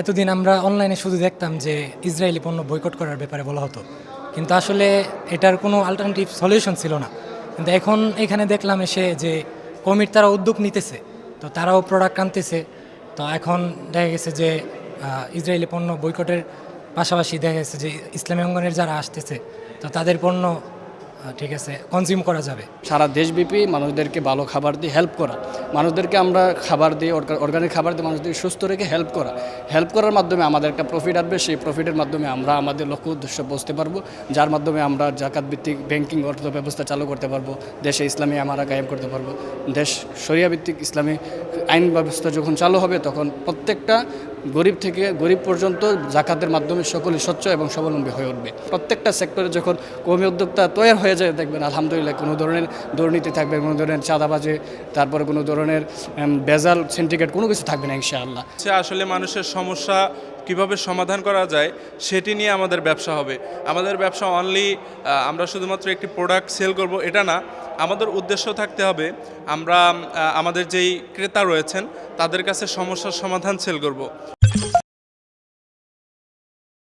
এতদিন আমরা অনলাইনে শুধু দেখতাম যে ইসরায়েলি পণ্য বয়কট করার ব্যাপারে বলা হতো। কিন্তু আসলে এটার কোনো অল্টারনেটিভ সলিউশন ছিল না। কিন্তু এখন এখানে দেখলাম এসে যে কমির তারা উদ্যোগ নিতেছে, তো তারাও প্রোডাক্ট আনতেছে। তো এখন দেখা গেছে যে ইসরায়েলি পণ্য বয়কটের পাশাপাশি দেখা গেছে যে ইসলামী অঙ্গনের যারা আসতেছে, তো তাদের পণ্য ঠিক আছে কনজিউম করা যাবে। সারা দেশব্যাপী মানুষদেরকে ভালো খাবার দিয়ে হেল্প করা। মানুষদেরকে আমরা খাবার দিয়ে অর্গানিক খাবার দিয়ে মানুষদেরকে সুস্থ রেখে হেল্প করা। হেল্প করার মাধ্যমে আমাদের একটা প্রফিট আসবে, সেই প্রফিটের মাধ্যমে আমরা আমাদের লক্ষ্য উদ্দেশ্য পৌঁছতে পারব। যার মাধ্যমে আমরা জাকাত ভিত্তিক ব্যাংকিং অর্থ ব্যবস্থা চালু করতে পারব, দেশে ইসলামী আমরা কায়েম করতে পারব। দেশ শরিয়া ভিত্তিক ইসলামী আইন ব্যবস্থা যখন চালু হবে, তখন প্রত্যেকটা গরিব থেকে গরিব পর্যন্ত জাকাতের মাধ্যমে সকলে স্বচ্ছ এবং স্বাবলম্বী হয়ে উঠবে। প্রত্যেকটা সেক্টরে যখন কর্মী উদ্যোক্তা তৈরি হয়ে যায়, দেখবেন আলহামদুলিল্লাহ কোনো ধরনের দুর্নীতি থাকবে, কোনো ধরনের চাঁদাবাজে, তারপরে কোনো ধরনের বেজাল সিন্ডিকেট কোনো কিছু থাকবে না, ইনশাআল্লাহ। সে আসলে মানুষের সমস্যা কীভাবে সমাধান করা যায় সেটি নিয়ে আমাদের ব্যবসা হবে। আমাদের ব্যবসা অনলি আমরা শুধুমাত্র একটি প্রোডাক্ট সেল করব, এটা না। আমাদের উদ্দেশ্য থাকতে হবে, আমরা আমাদের যেই ক্রেতা রয়েছেন, তাদের কাছে সমস্যার সমাধান সেল করব।